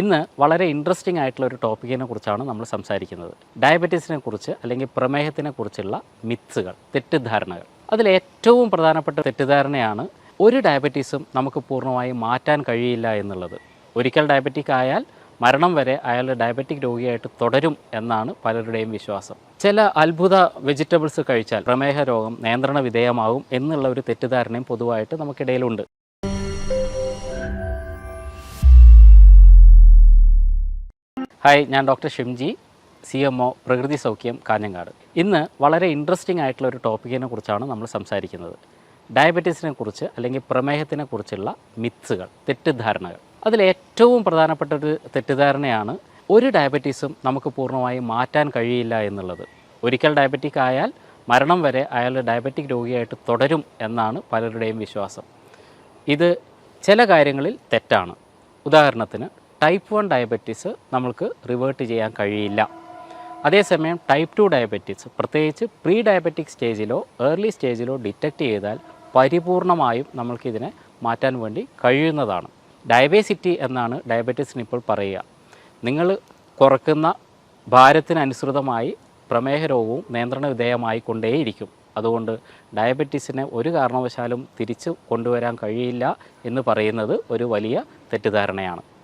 ഇന്ന് വളരെ ഇൻട്രസ്റ്റിംഗ് ആയിട്ടുള്ള ഒരു ടോപ്പിക്കിനെ കുറിച്ചാണ് നമ്മൾ സംസാരിക്കുന്നത്. ഡയബറ്റീസിനെ കുറിച്ച് അല്ലെങ്കിൽ പ്രമേഹത്തിനെ കുറിച്ചുള്ള മിത്സുകൾ തെറ്റിദ്ധാരണകൾ. അതിൽ ഏറ്റവും പ്രധാനപ്പെട്ട തെറ്റിദ്ധാരണയാണ് ഒരു ഡയബറ്റീസും നമുക്ക് പൂർണമായി മാറ്റാൻ കഴിയില്ല എന്നുള്ളത്. ഒരിക്കൽ ഡയബറ്റിക് ആയാൽ മരണം വരെ അയാൾ ഡയബറ്റിക് രോഗിയായിട്ട് തുടരും എന്നാണ് പലരുടെയും വിശ്വാസം. ചില അത്ഭുത വെജിറ്റബിൾസ് കഴിച്ചാൽ പ്രമേഹ രോഗം നിയന്ത്രണ വിധേയമാകും എന്നുള്ള ഒരു തെറ്റിദ്ധാരണയും പൊതുവായിട്ട് നമുക്കിടയിലുണ്ട്. ഹായ് ഞാൻ doctor Shimji C M O Prakriti Saukhyam Kanhangad. ഇന്ന് വളരെ ഇൻട്രസ്റ്റിംഗ് ആയിട്ടുള്ള ഒരു ടോപ്പിക്കിനെ കുറിച്ചാണ് നമ്മൾ സംസാരിക്കുന്നത്. ഡയബറ്റീസിനെ കുറിച്ച് അല്ലെങ്കിൽ പ്രമേഹത്തിനെ കുറിച്ചുള്ള മിത്സുകൾ തെറ്റിദ്ധാരണകൾ. അതിൽ ഏറ്റവും പ്രധാനപ്പെട്ട ഒരു തെറ്റിദ്ധാരണയാണ് ഒരു ഡയബറ്റീസും നമുക്ക് പൂർണമായും മാറ്റാൻ കഴിയില്ല എന്നുള്ളത്. ഒരിക്കൽ ഡയബറ്റിക് ആയാൽ മരണം വരെ അയാൾ ഡയബറ്റിക് രോഗിയായിട്ട് തുടരും എന്നാണ് പലരുടെയും വിശ്വാസം. ഇത് ചില കാര്യങ്ങളിൽ തെറ്റാണ്. ഉദാഹരണത്തിന് ടൈപ്പ് വൺ ഡയബറ്റീസ് നമ്മൾക്ക് റിവേർട്ട് ചെയ്യാൻ കഴിയില്ല. അതേസമയം ടൈപ്പ് ടു ഡയബറ്റീസ് പ്രത്യേകിച്ച് പ്രീ ഡയബറ്റിക് സ്റ്റേജിലോ ഏർലി സ്റ്റേജിലോ ഡിറ്റക്റ്റ് ചെയ്താൽ പരിപൂർണമായും നമ്മൾക്കിതിനെ മാറ്റാൻ വേണ്ടി കഴിയുന്നതാണ്. ഡയബേസിറ്റി എന്നാണ് ഡയബറ്റീസിന് ഇപ്പോൾ പറയുക. നിങ്ങൾ കുറക്കുന്ന ഭാരത്തിനനുസൃതമായി പ്രമേഹ രോഗവും നിയന്ത്രണ വിധേയമായി കൊണ്ടേയിരിക്കും. അതുകൊണ്ട് ഡയബറ്റീസിനെ ഒരു കാരണവശാലും തിരിച്ചു കൊണ്ടുവരാൻ കഴിയില്ല എന്ന് പറയുന്നത് ഒരു വലിയ തെറ്റിദ്ധാരണയാണ്.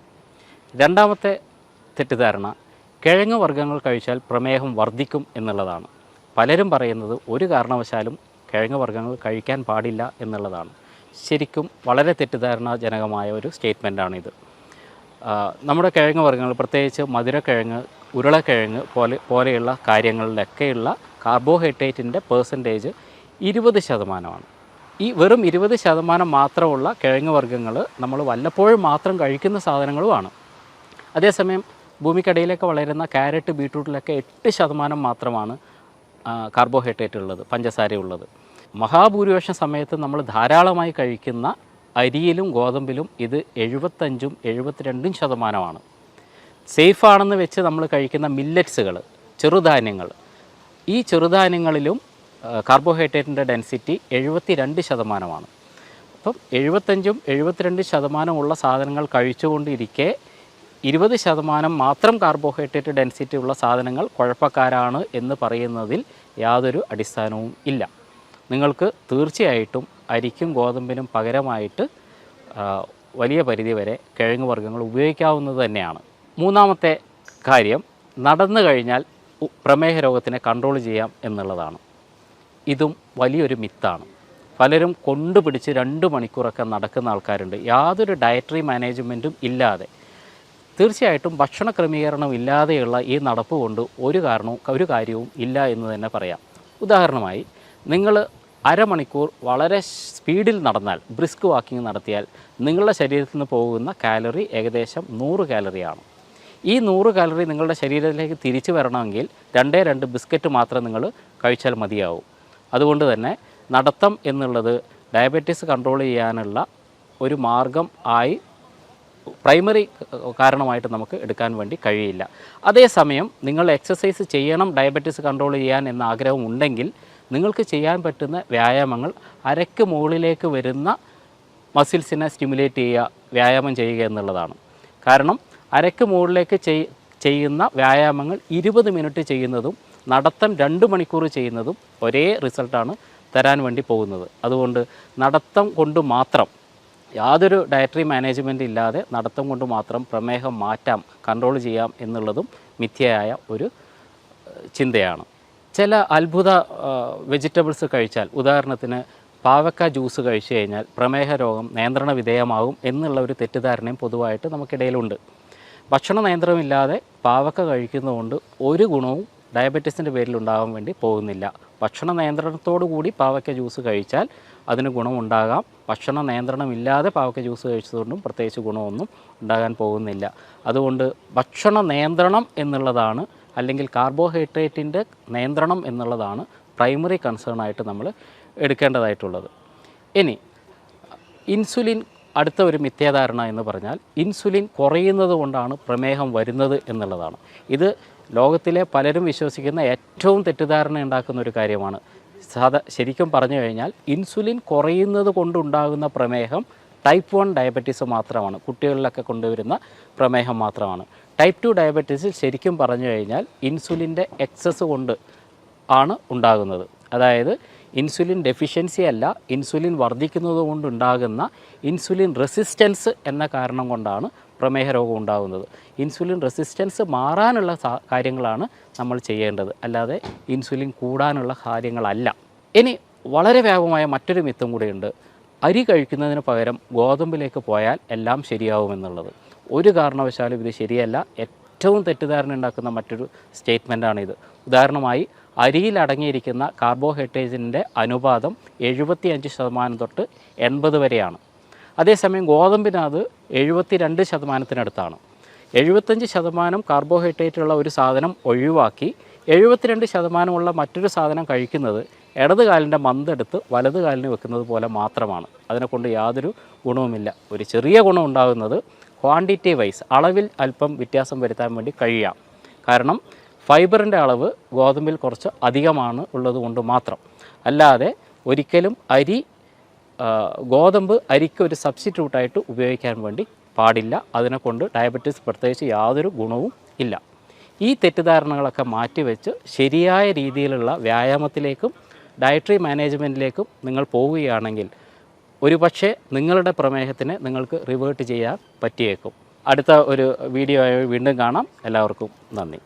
രണ്ടാമത്തെ തെറ്റിദ്ധാരണ കിഴങ്ങ് വർഗങ്ങൾ കഴിച്ചാൽ പ്രമേഹം വർദ്ധിക്കും എന്നുള്ളതാണ്. പലരും പറയുന്നത് ഒരു കാരണവശാലും കിഴങ്ങ് വർഗങ്ങൾ കഴിക്കാൻ പാടില്ല എന്നുള്ളതാണ്. ശരിക്കും വളരെ തെറ്റിദ്ധാരണാജനകമായ ഒരു സ്റ്റേറ്റ്മെന്റാണിത് നമ്മുടെ കിഴങ്ങ് വർഗങ്ങൾ പ്രത്യേകിച്ച് മധുരക്കിഴങ്ങ് ഉരുളക്കിഴങ്ങ് പോലെ പോലെയുള്ള കാര്യങ്ങളിലൊക്കെയുള്ള കാർബോഹൈഡ്രേറ്റിന്റെ പേഴ്സന്റേജ് ഇരുപത് ശതമാനമാണ്. ഈ വെറും ഇരുപത് ശതമാനം മാത്രമുള്ള കിഴങ്ങ് വർഗങ്ങൾ നമ്മൾ വല്ലപ്പോഴും മാത്രം കഴിക്കുന്ന സാധനങ്ങളുമാണ്. അതേസമയം ഭൂമിക്കടിയിലൊക്കെ വളരുന്ന ക്യാരറ്റ് ബീട്രൂട്ടിലൊക്കെ എട്ട് ശതമാനം മാത്രമാണ് കാർബോഹൈഡ്രേറ്റ് ഉള്ളത് പഞ്ചസാര ഉള്ളത്. മഹാഭൂരിപക്ഷം സമയത്ത് നമ്മൾ ധാരാളമായി കഴിക്കുന്ന അരിയിലും ഗോതമ്പിലും ഇത് എഴുപത്തഞ്ചും എഴുപത്തിരണ്ടും ശതമാനമാണ്. സേഫാണെന്ന് വെച്ച് നമ്മൾ കഴിക്കുന്ന മില്ലറ്റ്സുകൾ ചെറുധാന്യങ്ങൾ. ഈ ചെറുധാന്യങ്ങളിലും കാർബോഹൈഡ്രേറ്റിന്റെ ഡെൻസിറ്റി എഴുപത്തി രണ്ട് ശതമാനമാണ്. അപ്പം എഴുപത്തഞ്ചും എഴുപത്തിരണ്ട് ശതമാനമുള്ള സാധനങ്ങൾ കഴിച്ചുകൊണ്ടിരിക്കെ ഇരുപത് ശതമാനം മാത്രം കാർബോഹൈഡ്രേറ്റ് ഡെൻസിറ്റി ഉള്ള സാധനങ്ങൾ കുഴപ്പക്കാരാണ് എന്ന് പറയുന്നതിൽ യാതൊരു അടിസ്ഥാനവും ഇല്ല. നിങ്ങൾക്ക് തീർച്ചയായിട്ടും അരിക്കും ഗോതമ്പിനും പകരമായിട്ട് വലിയ പരിധി വരെ കിഴങ്ങ് വർഗങ്ങൾ ഉപയോഗിക്കാവുന്നത് തന്നെയാണ്. മൂന്നാമത്തെ കാര്യം നടന്നു കഴിഞ്ഞാൽ പ്രമേഹ രോഗത്തിനെ കൺട്രോൾ ചെയ്യാം എന്നുള്ളതാണ്. ഇതും വലിയൊരു മിത്താണ് പലരും കൊണ്ടുപിടിച്ച് രണ്ട് മണിക്കൂറൊക്കെ നടക്കുന്ന ആൾക്കാരുണ്ട്. യാതൊരു ഡയറ്ററി മാനേജ്മെന്റും ഇല്ലാതെ. തീർച്ചയായിട്ടും ഭക്ഷണ ക്രമീകരണം ഇല്ലാതെയുള്ള ഈ നടപ്പ് കൊണ്ട് ഒരു കാരണവും ഒരു കാര്യവും ഇല്ല എന്ന് തന്നെ പറയാം. ഉദാഹരണമായി നിങ്ങൾ അരമണിക്കൂർ വളരെ സ്പീഡിൽ നടന്നാൽ ബ്രിസ്ക് വാക്കിംഗ് നടത്തിയാൽ നിങ്ങളുടെ ശരീരത്തിൽ നിന്ന് പോകുന്ന കാലറി ഏകദേശം നൂറ് കാലറിയാണ്. ഈ നൂറ് കാലറി നിങ്ങളുടെ ശരീരത്തിലേക്ക് തിരിച്ചു വരണമെങ്കിൽ രണ്ടേ രണ്ട് ബിസ്ക്കറ്റ് മാത്രം നിങ്ങൾ കഴിച്ചാൽ മതിയാവും. അതുകൊണ്ട് തന്നെ നടത്തം എന്നുള്ളത് ഡയബറ്റീസ് കൺട്രോൾ ചെയ്യാനുള്ള ഒരു മാർഗം ആയി പ്രൈമറി കാരണമായിട്ട് നമുക്ക് എടുക്കാൻ വേണ്ടി കഴിയില്ല. അതേസമയം നിങ്ങൾ എക്സസൈസ് ചെയ്യണം ഡയബറ്റീസ് കൺട്രോൾ ചെയ്യാൻ എന്ന ആഗ്രഹം ഉണ്ടെങ്കിൽ നിങ്ങൾക്ക് ചെയ്യാൻ പറ്റുന്ന വ്യായാമങ്ങൾ അരയ്ക്ക് മുകളിലേക്ക് വരുന്ന മസിൽസിനെ സ്റ്റിമുലേറ്റ് ചെയ്യുക വ്യായാമം ചെയ്യുക എന്നുള്ളതാണ്. കാരണം അരയ്ക്ക് മുകളിലേക്ക് ചെയ് ചെയ്യുന്ന വ്യായാമങ്ങൾ ഇരുപത് മിനിറ്റ് ചെയ്യുന്നതും നടത്തം രണ്ട് മണിക്കൂർ ചെയ്യുന്നതും ഒരേ റിസൾട്ടാണ് തരാൻ വേണ്ടി പോകുന്നത്. അതുകൊണ്ട് നടത്തം കൊണ്ട് മാത്രം യാതൊരു ഡയറ്ററി മാനേജ്മെന്റ് ഇല്ലാതെ നടത്തം കൊണ്ട് മാത്രം പ്രമേഹം മാറ്റാം കൺട്രോൾ ചെയ്യാം എന്നുള്ളതും മിഥ്യയായ ഒരു ചിന്തയാണ്. ചില അത്ഭുത വെജിറ്റബിൾസ് കഴിച്ചാൽ ഉദാഹരണത്തിന് പാവക്ക ജ്യൂസ് കഴിച്ചു കഴിഞ്ഞാൽ പ്രമേഹ രോഗം നിയന്ത്രണ വിധേയമാകും എന്നുള്ള ഒരു തെറ്റിദ്ധാരണയും പൊതുവായിട്ട് നമുക്കിടയിലുണ്ട്. ഭക്ഷണ നിയന്ത്രണമില്ലാതെ പാവക്ക കഴിക്കുന്നതുകൊണ്ട് ഒരു ഗുണവും ഡയബറ്റീസിന്റെ പേരിൽ ഉണ്ടാകാൻ വേണ്ടി പോകുന്നില്ല. ഭക്ഷണ നിയന്ത്രണത്തോടു കൂടി പാവക്ക ജ്യൂസ് കഴിച്ചാൽ അതിന് ഗുണമുണ്ടാകാം. ഭക്ഷണ നിയന്ത്രണമില്ലാതെ പാവയ്ക്ക ജ്യൂസ് കഴിച്ചതുകൊണ്ടും പ്രത്യേകിച്ച് ഗുണമൊന്നും ഉണ്ടാകാൻ പോകുന്നില്ല. അതുകൊണ്ട് ഭക്ഷണ നിയന്ത്രണം എന്നുള്ളതാണ് അല്ലെങ്കിൽ കാർബോഹൈഡ്രേറ്റിന്റെ നിയന്ത്രണം എന്നുള്ളതാണ് പ്രൈമറി കൺസേൺ ആയിട്ട് നമ്മൾ എടുക്കേണ്ടതായിട്ടുള്ളത്. ഇനി ഇൻസുലിൻ അടുത്ത ഒരു മിഥ്യാധാരണ എന്ന് പറഞ്ഞാൽ ഇൻസുലിൻ കുറയുന്നത് കൊണ്ടാണ് പ്രമേഹം വരുന്നത് എന്നുള്ളതാണ്. ഇത് ലോകത്തിലെ പലരും വിശ്വസിക്കുന്ന ഏറ്റവും തെറ്റിദ്ധാരണ ഉണ്ടാക്കുന്ന ഒരു കാര്യമാണ്. സാധാ ശരിക്കും പറഞ്ഞു കഴിഞ്ഞാൽ ഇൻസുലിൻ കുറയുന്നത് കൊണ്ടുണ്ടാകുന്ന പ്രമേഹം ടൈപ്പ് വൺ ഡയബറ്റീസ് മാത്രമാണ്. കുട്ടികളിലൊക്കെ കൊണ്ടുവരുന്ന പ്രമേഹം മാത്രമാണ്. ടൈപ്പ് ടു ഡയബറ്റീസിൽ ശരിക്കും പറഞ്ഞു കഴിഞ്ഞാൽ ഇൻസുലിന്റെ എക്സസ് കൊണ്ട് ആണ് ഉണ്ടാകുന്നത്. അതായത് ഇൻസുലിൻ ഡെഫിഷ്യൻസി അല്ല ഇൻസുലിൻ വർദ്ധിക്കുന്നത് കൊണ്ടുണ്ടാകുന്ന ഇൻസുലിൻ റെസിസ്റ്റൻസ് എന്ന കാരണം കൊണ്ടാണ് പ്രമേഹ രോഗം ഉണ്ടാകുന്നത്. ഇൻസുലിൻ റെസിസ്റ്റൻസ് മാറാനുള്ള കാര്യങ്ങളാണ് നമ്മൾ ചെയ്യേണ്ടത്. അല്ലാതെ ഇൻസുലിൻ കൂടാനുള്ള കാര്യങ്ങളല്ല. ഇനി വളരെ വ്യാപകമായ മറ്റൊരു മിത്തും കൂടിയുണ്ട്. അരി കഴിക്കുന്നതിന് പകരം ഗോതമ്പിലേക്ക് പോയാൽ എല്ലാം ശരിയാവുമെന്നുള്ളത് ഒരു കാരണവശാലും ഇത് ശരിയല്ല. ഏറ്റവും തെറ്റിദ്ധാരണ ഉണ്ടാക്കുന്ന മറ്റൊരു സ്റ്റേറ്റ്മെന്റാണിത് ഉദാഹരണമായി അരിയിൽ അടങ്ങിയിരിക്കുന്ന കാർബോഹൈഡ്രേറ്റിന്റെ അനുപാതം എഴുപത്തി അഞ്ച് ശതമാനം തൊട്ട് എൺപത് വരെയാണ്. അതേസമയം ഗോതമ്പിനത് എഴുപത്തി രണ്ട് ശതമാനത്തിനടുത്താണ്. എഴുപത്തഞ്ച് ശതമാനം കാർബോഹൈഡ്രേറ്റ് ഉള്ള ഒരു സാധനം ഒഴിവാക്കി എഴുപത്തിരണ്ട് ശതമാനമുള്ള മറ്റൊരു സാധനം കഴിക്കുന്നത് ഇടത് കാലിന്റെ മന്തെടുത്ത് വലത് കാലിന് വെക്കുന്നത് പോലെ മാത്രമാണ്. അതിനെക്കൊണ്ട് യാതൊരു ഗുണവുമില്ല. ഒരു ചെറിയ ഗുണം ഉണ്ടാകുന്നത് ക്വാണ്ടിറ്റി വൈസ് അളവിൽ അല്പം വ്യത്യാസം വരുത്താൻ വേണ്ടി കഴിയാം. കാരണം ഫൈബറിന്റെ അളവ് ഗോതമ്പിൽ കുറച്ച് അധികമാണ് ഉള്ളത് കൊണ്ട് മാത്രം. അല്ലാതെ ഒരിക്കലും അരി ഗോതമ്പ് അരിക്ക് ഒരു സബ്സ്റ്റിറ്റ്യൂട്ടായിട്ട് ഉപയോഗിക്കാൻ വേണ്ടി പാടില്ല. അതിനെ കൊണ്ട് ഡയബറ്റീസ് പ്രത്യേകിച്ച് യാതൊരു ഗുണവും ഇല്ല. ഈ തെറ്റിദ്ധാരണകളൊക്കെ മാറ്റിവെച്ച് ശരിയായ രീതിയിലുള്ള വ്യായാമത്തിലേക്കും ഡയറ്ററി മാനേജ്മെന്റിലേക്കും നിങ്ങൾ പോവുകയാണെങ്കിൽ ഒരുപക്ഷെ നിങ്ങളുടെ പ്രമേഹത്തിന് നിങ്ങൾക്ക് റിവേർട്ട് ചെയ്യാൻ പറ്റിയേക്കും. അടുത്ത ഒരു വീഡിയോ വീണ്ടും കാണാം. എല്ലാവർക്കും നന്ദി.